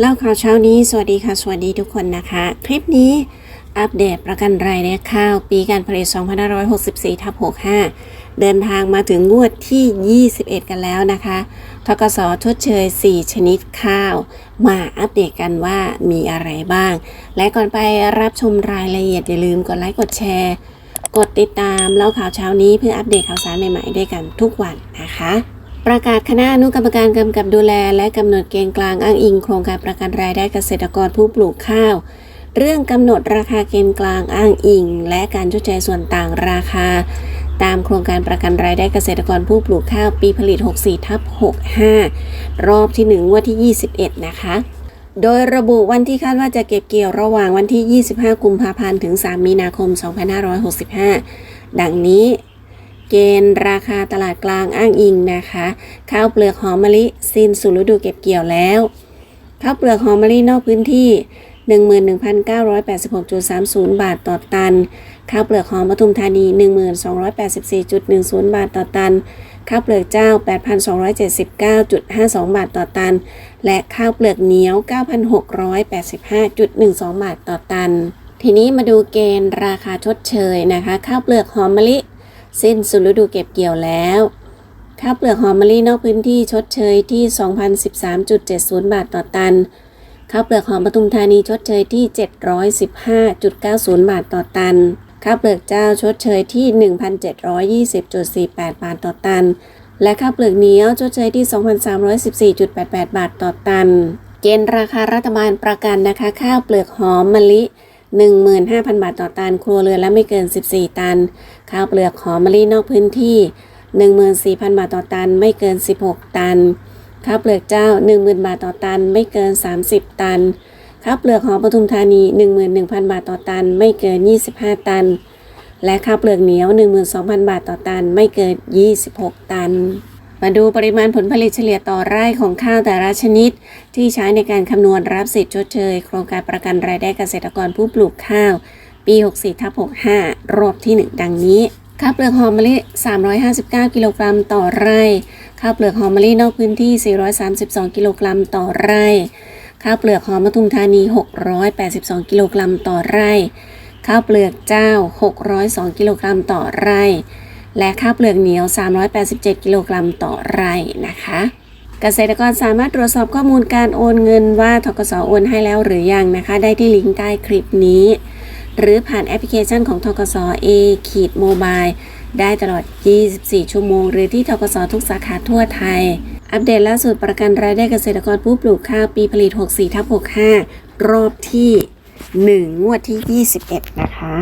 เล่าข่าวเช้านี้ สวัสดีค่ะ สวัสดีทุกคนนะคะ คลิปนี้อัปเดตประกันรายได้ข้าว ปีการผลิต 2564ทับ65 เดินทางมาถึงงวดที่ 21 กันแล้วนะคะทกสชดเชย 4 ชนิดข้าว มาอัปเดตกันว่ามีอะไรบ้าง และก่อนไปรับชมรายละเอียดอย่าลืมกดไลค์กดแชร์ กดติดตามเล่าข่าวเช้านี้เพื่ออัปเดตข่าวสารใหม่ๆด้วยกันทุกวันนะคะ ประกาศคณะอนุกรรมการกำกับดูแล และกำหนดเกณฑ์กลางอ้างอิงโครงการประกันรายได้เกษตรกรผู้ปลูกข้าว เรื่องกำหนดราคาเกณฑ์กลางอ้างอิง และการชดเชยส่วนต่างราคา ตามโครงการประกันรายได้เกษตรกรผู้ปลูกข้าวปีผลิต 64ทับ65 รอบที่1งวดที่ 21 นะคะ โดยระบุวันที่คาดว่าจะเก็บเกี่ยวระหว่างวันที่ 25 กุมภาพันธ์ถึง 3 มีนาคม 2565 ดังนี้ เกณฑ์ราคาตลาดกลางอ้างอิงนะคะ ข้าวเปลือกหอมมะลิสิ้นสู่ฤดูเก็บเกี่ยวแล้ว ข้าวเปลือกหอมมะลินอกพื้นที่ 11,986.30 บาทต่อตัน ข้าวเปลือกหอมปทุมธานี 1284.10 บาทต่อตัน ข้าวเปลือกเจ้า 8,279.52 บาทต่อตัน และข้าวเปลือกเหนียว 9,685.12 บาทต่อตัน ทีนี้มาดูเกณฑ์ราคาชดเชยนะคะ ข้าวเปลือกหอมมะลิ สิ้นสุดฤดูเก็บเกี่ยวแล้วข้าวเปลือกหอมมะลินอกพื้นที่ชดเชยที่ 2,013.70 บาทต่อตัน ข้าวเปลือกหอมปทุมธานีชดเชยที่ 715.90 บาทต่อตัน ข้าวเปลือกเจ้าชดเชยที่ 1,720.48 บาทต่อตัน และข้าวเปลือกเหนียวชดเชยที่ 2,314.88 บาทต่อตัน เกณฑ์ราคารัฐบาลประกันนะคะ ข้าวเปลือกหอมมะลิ 15,000 บาทต่อตัน ครัวเรือนละไม่เกิน 14 ตัน ข้าวเปลือกหอมมะลินอกพื้นที่ 14,000 บาทต่อตัน ไม่เกิน 16 ตัน ข้าวเปลือกเจ้า 10,000 บาทต่อตัน ไม่เกิน 30 ตัน ข้าวเปลือกหอมปทุมธานี 11,000 บาทต่อตัน ไม่เกิน 25 ตัน และข้าวเปลือกเหนียว 12,000 บาทต่อตัน ไม่เกิน 26 ตัน มาดูปริมาณผลผลิตเฉลี่ยต่อไร่ของข้าวแต่ละชนิด ที่ใช้ในการคำนวณรับสิทธิ์ชดเชย โครงการประกันรายได้เกษตรกรผู้ปลูกข้าว ปี 64ทับ65 รอบที่ 1 ดังนี้ ข้าวเปลือกหอมมะลิ 359 กิโลกรัมต่อไร่ ข้าวเปลือกหอมมะลินอกพื้นที่ 432 กิโลกรัมต่อไร่ ข้าวเปลือกหอมปทุมธานี 682 กิโลกรัมต่อไร่ ข้าวเปลือกเจ้า 602 กิโลกรัมต่อไร่ และข้าวเปลือกเหนียว 387 กิโลกรัมต่อไร่นะคะ เกษตรกรสามารถตรวจสอบข้อมูลการโอนเงินว่าทกสโอนให้แล้วหรือยังนะคะ ได้ที่ลิงก์ใต้คลิปนี้ หรือผ่านแอปพลิเคชันของทกส A ขีดโมบายได้ตลอด 24 ชั่วโมง หรือที่ทกสทุกสาขาทั่วไทย อัปเดตล่าสุดประกันรายได้เกษตรกรผู้ปลูกข้าวปีผลิต 64ทับ65 รอบที่ 1 งวดที่ 21 นะคะ